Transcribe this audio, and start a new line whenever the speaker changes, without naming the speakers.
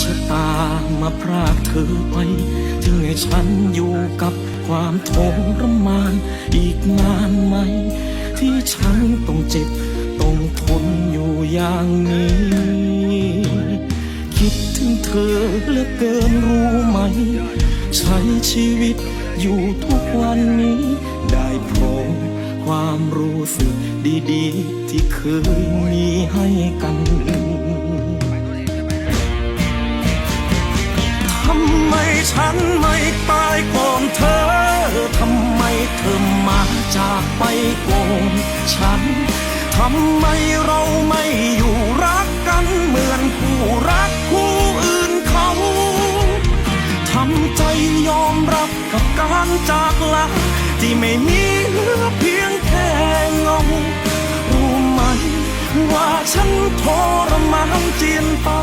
ชะตามาพรากเธอไป จึงให้ฉันอยู่กับความทรมานอีกนานไหม ที่ฉันต้องเจ็บต้องทนอยู่อย่างนี้ คิดถึงเธอเหลือเกินรู้ไหม ใช้ชีวิตอยู่ทุกวันนี้ ได้พบความรู้สึกดีๆ ที่เคยมีให้กันำไมฉันไม่ตายก่อนเธอ ทำไมเธอมาจากไปก่อนฉัน ทำไมเราไม่อยู่รักกันเหมือนผู้รักผู้อื่นเขา ทำใจยอมรับกับการจากลาที่ไม่มีเหลือเพียงแค่เงา รู้ไหมว่าฉันทรมานเจียนตา